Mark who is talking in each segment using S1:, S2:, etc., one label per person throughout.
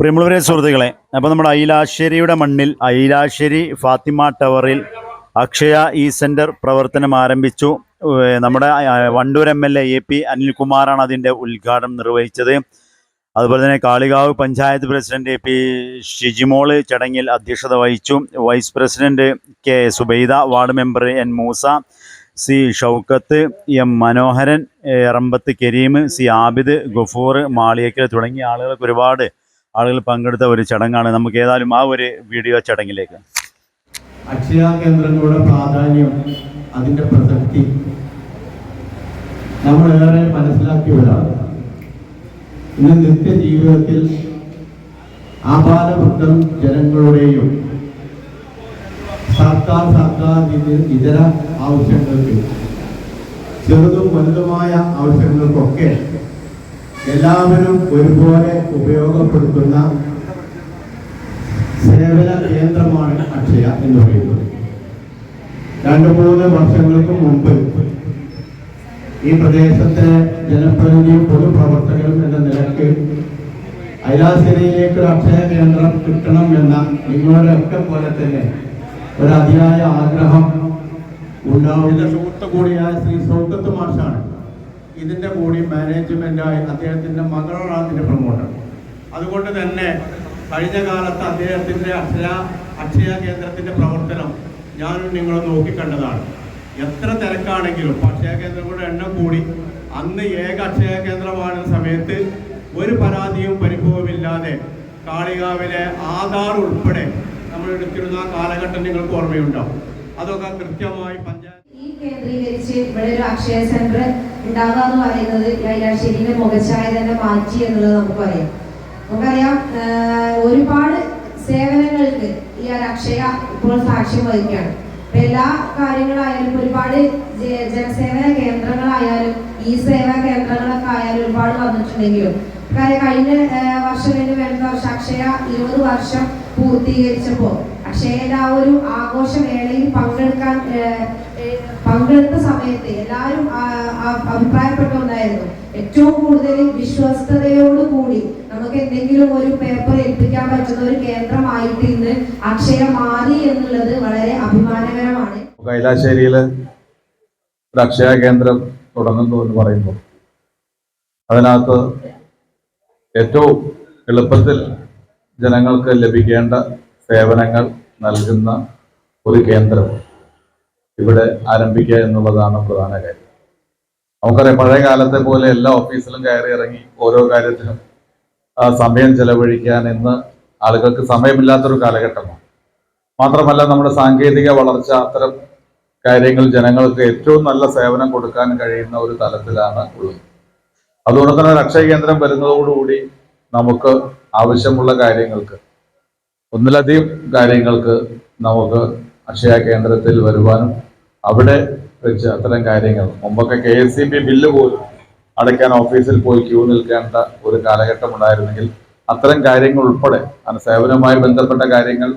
S1: പ്രിയമുള്ളവരെ സുഹൃത്തുക്കളെ അപ്പോൾ നമ്മുടെ ഐലാശ്ശേരിയുടെ മണ്ണിൽ ഐലാശ്ശേരി ഫാത്തിമ ടവറിൽ അക്ഷയ ഇ സെന്റർ പ്രവർത്തനം ആരംഭിച്ചു. നമ്മുടെ Wandoor M L A A P അനിൽകുമാറാണ് അതിന്റെ ഉദ്ഘാടനം നിർവഹിച്ചത്. അതുപോലെ തന്നെ Kalikavu panchayat president A P Shijimol ചടങ്ങിൽ അധ്യക്ഷത വഹിച്ചു. Vice president K Subaida ward member N Moosa C Shoukath M Manoharan Erambath Rambath Kareem C Abid Gafoor Maliyakkal തുടങ്ങിയ ആളുകൾക്ക് ഒരുപാട് ആളുകൾ പങ്കെടുത്ത ഒരു ചടങ്ങാണ്. നമുക്ക് ഏതായാലും ആ ഒരു വീഡിയോ ചടങ്ങിലേക്ക്.
S2: അക്ഷയ കേന്ദ്രങ്ങളുടെ പ്രാധാന്യം അതിന്റെ പ്രസക്തി നമ്മൾ ഏറെ മനസ്സിലാക്കിയവരാണ് ഇന്ന് നിത്യജീവിതത്തിൽ ആപാലവൃദ്ധം ജനങ്ങളുടെയും സർക്കാർ സർക്കാർ ഇത- ഇതര ആവശ്യങ്ങൾക്ക് ചെറുതും വലുതുമായ ആവശ്യങ്ങൾക്കൊക്കെ എല്ലാവരും ഒരുപോലെ ഉപയോഗപ്പെടുത്തുന്ന സേവന കേന്ദ്രമാണ് അക്ഷയ എന്ന് പറയുന്നത്. രണ്ടു മൂന്ന് വർഷങ്ങൾക്ക് മുമ്പ് ഈ പ്രദേശത്തെ ജനപ്രതിനിധിയും പൊതുപ്രവർത്തകരും എന്ന നിലയ്ക്ക് ഐലാശ്ശേരിയിലേക്ക് ഒരു അക്ഷയ കേന്ദ്രം കിട്ടണം എന്ന നിങ്ങളുടെ ഒക്കെ പോലെ തന്നെ ഒരു അതിയായ ആഗ്രഹം ഉണ്ടാവുന്ന സുഹൃത്ത് കൂടിയായ ശ്രീ സൗക്കത്ത് മാഷാണ്. ഇതിന്റെ കൂടി മാനേജ്മെന്റായി അദ്ദേഹത്തിന്റെ മകളാണ് അതിന്റെ പ്രൊമോട്ടർ അതുകൊണ്ട് തന്നെ കഴിഞ്ഞ കാലത്ത് അദ്ദേഹത്തിന്റെ അക്ഷര അക്ഷയ കേന്ദ്രത്തിന്റെ പ്രവർത്തനം ഞാനും നിങ്ങൾ നോക്കിക്കണ്ടതാണ്. എത്ര തിരക്കാണെങ്കിലും അക്ഷയ കേന്ദ്രങ്ങളുടെ എണ്ണം കൂടി. അന്ന് ഏക അക്ഷയ കേന്ദ്രമാണ് സമയത്ത് ഒരു പരാതിയും പരിഭവമില്ലാതെ കാളികാവിലെ ആധാർ ഉൾപ്പെടെ നമ്മൾ എടുത്തിരുന്ന കാലഘട്ടം നിങ്ങൾക്ക് ഓർമ്മയുണ്ടാവും. അതൊക്കെ കൃത്യമായി പഞ്ചായത്ത്
S3: കേന്ദ്രീകരിച്ച് ഇവിടെ ഒരു അക്ഷയ സെന്റർ ഉണ്ടാകാന്ന് പറയുന്നത് കൈലാശ്ശേരിന്റെ മുഖച്ഛായ തന്നെ മാറ്റി എന്നുള്ളത് നമുക്ക് പറയാം. നമുക്കറിയാം ഒരുപാട് സേവനങ്ങൾക്ക് ഈ ഒരു അക്ഷയ ഇപ്പോൾ സാക്ഷ്യം വഹിക്കുകയാണ്. എല്ലാ കാര്യങ്ങളായാലും ഒരുപാട് ജനസേവന കേന്ദ്രങ്ങളായാലും ഈ സേവാ കേന്ദ്രങ്ങളൊക്കെ ആയാലും ഒരുപാട് വന്നിട്ടുണ്ടെങ്കിലും കഴിഞ്ഞ വർഷം കഴിഞ്ഞ് വരുന്ന വർഷം അക്ഷയ ഇരുപത് വർഷം പൂർത്തീകരിച്ചപ്പോ അക്ഷയയുടെ ആ ഒരു ആഘോഷവേളയിൽ പങ്കെടുക്കാൻ പങ്കെടുത്ത സമയത്ത് എല്ലാവരും ആ- ആ- അഭിപ്രായപ്പെട്ട ഒന്നായിരുന്നു ഏറ്റവും കൂടുതൽ വിശ്വസ്തയോടുകൂടി നമുക്ക് എന്തെങ്കിലും ഒരു പേപ്പർ ഏൽപ്പിക്കാൻ പറ്റുന്ന ഒരു കേന്ദ്രമായിട്ട് ഇന്ന് അക്ഷയ മാറി എന്നുള്ളത് വളരെ അഭിമാനകരമാണ്.
S4: കൈലാശ്ശേരിയിൽ അക്ഷയ കേന്ദ്രം തുടങ്ങുന്നു എന്ന് പറയുമ്പോൾ അതിനകത്ത് ഏറ്റവും എളുപ്പത്തിൽ ജനങ്ങൾക്ക് ലഭിക്കേണ്ട സേവനങ്ങൾ നൽകുന്ന ഒരു കേന്ദ്രം ഇവിടെ ആരംഭിക്കുക എന്നുള്ളതാണ് പ്രധാന കാര്യം. നമുക്കറിയാം പഴയ കാലത്തെ പോലെ എല്ലാ ഓഫീസിലും കയറി ഇറങ്ങി ഓരോ കാര്യത്തിനും സമയം ചെലവഴിക്കാൻ ഇന്ന് ആളുകൾക്ക് സമയമില്ലാത്തൊരു കാലഘട്ടമാണ്. മാത്രമല്ല നമ്മുടെ സാങ്കേതിക വളർച്ച അത്തരം കാര്യങ്ങൾ ജനങ്ങൾക്ക് ഏറ്റവും നല്ല സേവനം കൊടുക്കാൻ കഴിയുന്ന ഒരു തലത്തിലാണ് ഉള്ളത്. അതുകൊണ്ട് തന്നെ ഒരു അക്ഷയ കേന്ദ്രം വരുന്നതോടുകൂടി നമുക്ക് ആവശ്യമുള്ള കാര്യങ്ങൾക്ക് ഒന്നിലധികം കാര്യങ്ങൾക്ക് നമുക്ക് അക്ഷയ കേന്ദ്രത്തിൽ വരുവാനും അവിടെ വെച്ച് അത്തരം കാര്യങ്ങൾ. മുമ്പൊക്കെ K S C B bill പോലും അടയ്ക്കാൻ ഓഫീസിൽ പോയി ക്യൂ നിൽക്കേണ്ട ഒരു കാലഘട്ടം ഉണ്ടായിരുന്നെങ്കിൽ അത്തരം കാര്യങ്ങൾ ഉൾപ്പെടെ അങ്ങനെ സേവനവുമായി ബന്ധപ്പെട്ട കാര്യങ്ങൾ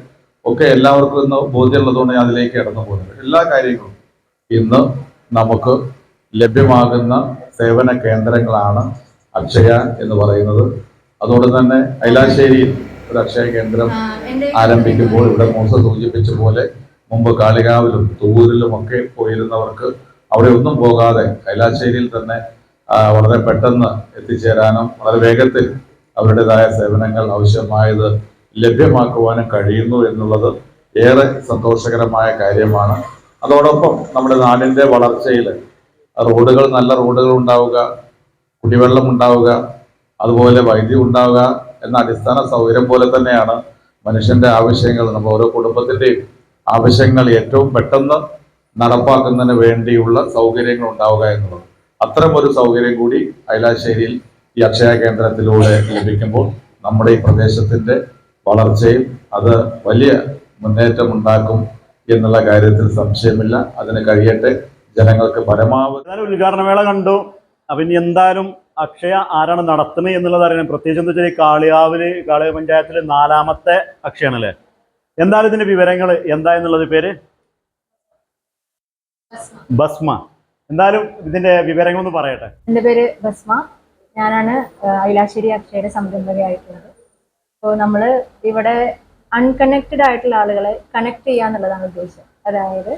S4: ഒക്കെ എല്ലാവർക്കും ഇന്ന് ബോധ്യമുള്ളതുകൊണ്ട് ഞാൻ അതിലേക്ക് കടന്നു പോകുന്നത് എല്ലാ കാര്യങ്ങളും ഇന്ന് നമുക്ക് ലഭ്യമാകുന്ന സേവന കേന്ദ്രങ്ങളാണ് അക്ഷയ എന്ന് പറയുന്നത്. അതുകൊണ്ട് തന്നെ ഐലാശ്ശേരിയിൽ ഒരു അക്ഷയ കേന്ദ്രം ആരംഭിക്കുമ്പോൾ ഇവിടെ മോസ സൂചിപ്പിച്ച പോലെ മുമ്പ് കാളികാവിലും തൂരിലും ഒക്കെ പോയിരുന്നവർക്ക് അവിടെ ഒന്നും പോകാതെ കൈലാശ്ശേരിയിൽ തന്നെ വളരെ പെട്ടെന്ന് എത്തിച്ചേരാനും വളരെ വേഗത്തിൽ അവരുടേതായ സേവനങ്ങൾ ആവശ്യമായത് ലഭ്യമാക്കുവാനും കഴിയുന്നു എന്നുള്ളത് ഏറെ സന്തോഷകരമായ കാര്യമാണ്. അതോടൊപ്പം നമ്മുടെ നാടിന്റെ വളർച്ചയിൽ റോഡുകൾ നല്ല റോഡുകൾ ഉണ്ടാവുക കുടിവെള്ളം ഉണ്ടാവുക അതുപോലെ വൈദ്യുതി ഉണ്ടാവുക എന്ന അടിസ്ഥാന സൗകര്യം പോലെ തന്നെയാണ് മനുഷ്യന്റെ ആവശ്യങ്ങൾ. നമ്മൾ ഓരോ കുടുംബത്തിന്റെയും ആവശ്യങ്ങൾ ഏറ്റവും പെട്ടെന്ന് നടപ്പാക്കുന്നതിന് വേണ്ടിയുള്ള സൗകര്യങ്ങൾ ഉണ്ടാവുക എന്നുള്ളത്. അത്തരം ഒരു സൗകര്യം കൂടി ഐലാശ്ശേരിയിൽ ഈ അക്ഷയ കേന്ദ്രത്തിലൂടെ ലഭിക്കുമ്പോൾ നമ്മുടെ ഈ പ്രദേശത്തിന്റെ വളർച്ചയും അത് വലിയ മുന്നേറ്റം ഉണ്ടാക്കും എന്നുള്ള കാര്യത്തിൽ സംശയമില്ല. അതിന് കഴിയട്ടെ. ജനങ്ങൾക്ക് പരമാവധി
S1: ഉദ്ഘാടന വേള കണ്ടു. അപ്പം ഇനി എന്തായാലും അക്ഷയ ആരാണ് നടത്തുന്നത് എന്നുള്ളത് അറിയണം പ്രത്യേകിച്ച് എന്താ വെച്ചാൽ കാളിയാവിൽ കാളിയ പഞ്ചായത്തിലെ നാലാമത്തെ അക്ഷയാണല്ലേ? എന്തായാലും ഇതിന്റെ വിവരങ്ങൾ എന്താ എന്നുള്ളത് പേര്? ഭസ്മ. എന്തായാലും ഇതിന്റെ വിവരങ്ങൾ ഒന്ന് പറയട്ടെ.
S5: എന്റെ പേര് ഭസ്മ. ഞാനാണ് ഐലാശ്ശേരി അക്ഷയുടെ സംരംഭകയായിട്ടുള്ളത്. അപ്പോൾ നമ്മൾ ഇവിടെ അൺകണക്റ്റഡ് ആയിട്ടുള്ള ആളുകളെ കണക്ട് ചെയ്യുക എന്നുള്ളതാണ് ഉദ്ദേശം. അതായത്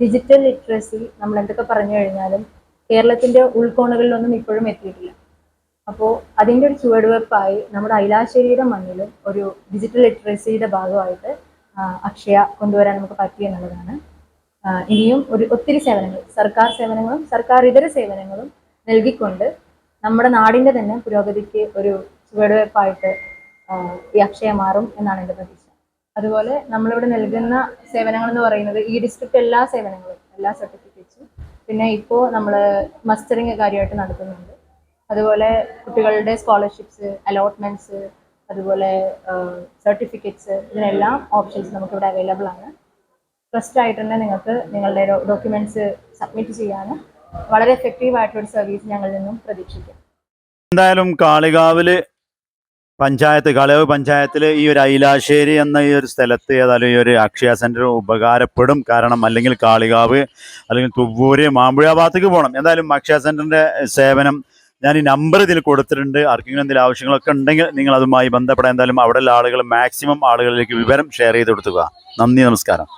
S5: ഡിജിറ്റൽ ലിറ്ററസി നമ്മൾ എന്തൊക്കെ പറഞ്ഞു കഴിഞ്ഞാലും കേരളത്തിന്റെ ഉൾക്കോണുകളിലൊന്നും ഇപ്പോഴും എത്തിയിട്ടില്ല. അപ്പോൾ അതിന്റെ ഒരു ചുവടുവെപ്പായി നമ്മുടെ ഐലാശ്ശേരിയുടെ മണ്ണിലും ഒരു ഡിജിറ്റൽ ലിറ്ററസിയുടെ ഭാഗമായിട്ട് അക്ഷയ കൊണ്ടുവരാൻ നമുക്ക് പറ്റി എന്നുള്ളതാണ്. ഇനിയും ഒരു ഒത്തിരി സേവനങ്ങൾ സർക്കാർ സേവനങ്ങളും സർക്കാർ ഇതര സേവനങ്ങളും നൽകിക്കൊണ്ട് നമ്മുടെ നാടിന്റെ തന്നെ പുരോഗതിക്ക് ഒരു ചുവടുവെപ്പായിട്ട് ഈ അക്ഷയ മാറും എന്നാണ് എന്റെ പ്രതീക്ഷ. അതുപോലെ നമ്മളിവിടെ നൽകുന്ന സേവനങ്ങൾ എന്ന് പറയുന്നത് ഈ ഡിസ്ട്രിക്ട് എല്ലാ സേവനങ്ങളും എല്ലാ സർട്ടിഫിക്കറ്റ്സും പിന്നെ ഇപ്പോൾ നമ്മൾ മസ്റ്ററിങ് കാര്യമായിട്ട് നടത്തുന്നുണ്ട്. അതുപോലെ കുട്ടികളുടെ സ്കോളർഷിപ്സ് അലോട്ട്മെന്റ്സ് അതുപോലെ സർട്ടിഫിക്കറ്റ്സ് ഇതിനെല്ലാം ഓപ്ഷൻസ് നമുക്കിവിടെ അവൈലബിൾ ആണ്. ട്രസ്റ്റ് ആയിട്ട് തന്നെ നിങ്ങൾക്ക് നിങ്ങളുടെ ഡോക്യുമെന്റ്സ് സബ്മിറ്റ് ചെയ്യാനും വളരെ എഫക്റ്റീവ് ആയിട്ടുള്ള സർവീസ് ഞങ്ങളിൽ നിന്നും പ്രതീക്ഷിക്കാം.
S1: എന്തായാലും കാളികാവിൽ പഞ്ചായത്ത് കളവ് പഞ്ചായത്തിൽ ഈ ഒരു ഐലാശ്ശേരി എന്ന ഈ ഒരു സ്ഥലത്ത് ഏതായാലും ഈ ഒരു അക്ഷയ സെന്റർ ഉപകാരപ്പെടും. കാരണം അല്ലെങ്കിൽ കാളികാവ് അല്ലെങ്കിൽ തുവ്വൂര് മാമ്പുഴ ഭാഗത്തേക്ക് പോകണം. എന്തായാലും അക്ഷയ സെന്ററിന്റെ സേവനം ഞാൻ ഈ നമ്പർ ഇതിൽ കൊടുത്തിട്ടുണ്ട്. ആർക്കെങ്കിലും എന്തെങ്കിലും ആവശ്യങ്ങളൊക്കെ ഉണ്ടെങ്കിൽ നിങ്ങൾ അതുമായി ബന്ധപ്പെടാൻ എന്തായാലും അവിടെയുള്ള ആളുകൾ മാക്സിമം ആളുകളിലേക്ക് വിവരം ഷെയർ ചെയ്ത് കൊടുത്തുക. നന്ദി നമസ്കാരം.